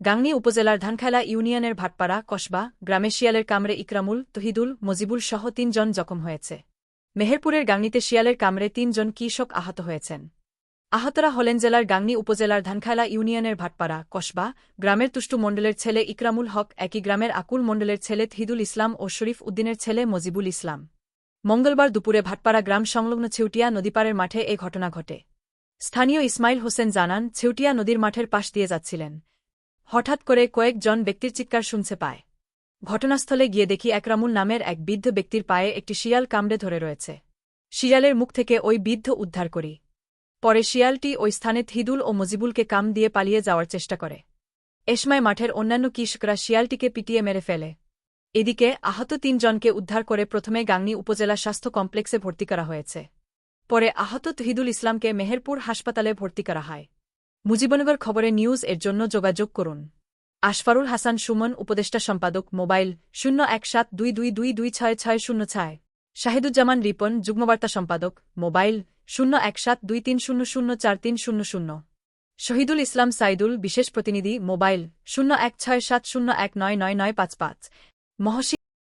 গাংনী উপজেলার ধানখালা ইউনিয়নের ভাটপাড়া, কসবা গ্রামে শিয়ালের কামড়ে ইকরামুল, তহিদুল, মজিবুল সহ তিনজন জখম হয়েছে। মেহেরপুরের গাংনীতে শিয়ালের কামড়ে তিনজন কৃষক আহত হয়েছেন। আহতরা হলেন জেলার গাংনী উপজেলার ধানখালা ইউনিয়নের ভাটপাড়া, কসবা, গ্রামের তুষ্টু মণ্ডলের ছেলে ইকরামুল হক, একই গ্রামের আকুল মণ্ডলের ছেলে তহিদুল ইসলাম ও শরীফ উদ্দিনের ছেলে মজিবুল ইসলাম। মঙ্গলবার দুপুরে ভাটপাড়া গ্রাম সংলগ্ন ছেউটিয়া নদীপাড়ের মাঠে এ ঘটনা ঘটে। স্থানীয় ইসমাইল হোসেন জানান, ছেউটিয়া নদীর মাঠের পাশ দিয়ে যাচ্ছিলেন। হঠাৎ করে কয়েকজন ব্যক্তির চিৎকার শুনছে পায়। ঘটনাস্থলে গিয়ে দেখি একরামুল নামের এক বৃদ্ধ ব্যক্তির পায়ে একটি শিয়াল কামড়ে ধরে রয়েছে। শিয়ালের মুখ থেকে ওই বৃদ্ধ উদ্ধার করি। পরে শিয়ালটি ওই স্থানে থিদুল ও মজিবুলকে কাম দিয়ে পালিয়ে যাওয়ার চেষ্টা করে। এসময় মাঠের অন্যান্য কৃষকরা শিয়ালটিকে পিটিয়ে মেরে ফেলে। এদিকে আহত তিনজনকে উদ্ধার করে প্রথমে গাংনী উপজেলা স্বাস্থ্য কমপ্লেক্সে ভর্তি করা হয়েছে। পরে আহত তহিদুল ইসলামকে মেহেরপুর হাসপাতালে ভর্তি করা হয়। মুজিবনগর খবরে নিউজ এর জন্য যোগাযোগ করুন। আশফারুল হাসান সুমন, উপদেষ্টা সম্পাদক, মোবাইল শূন্য এক সাত দুই দুই দুই দুই ছয় ছয় শূন্য ছয়। শাহিদুজ্জামান রিপন, যুগ্মবার্তা সম্পাদক, মোবাইল শূন্য এক সাত দুই তিন শূন্য শূন্য চার তিন শূন্য শূন্য। শহীদুল ইসলাম সাইদুল, বিশেষ প্রতিনিধি, মোবাইল শূন্য এক ছয় সাত শূন্য এক নয় নয় নয় পাঁচ পাঁচ। মহসী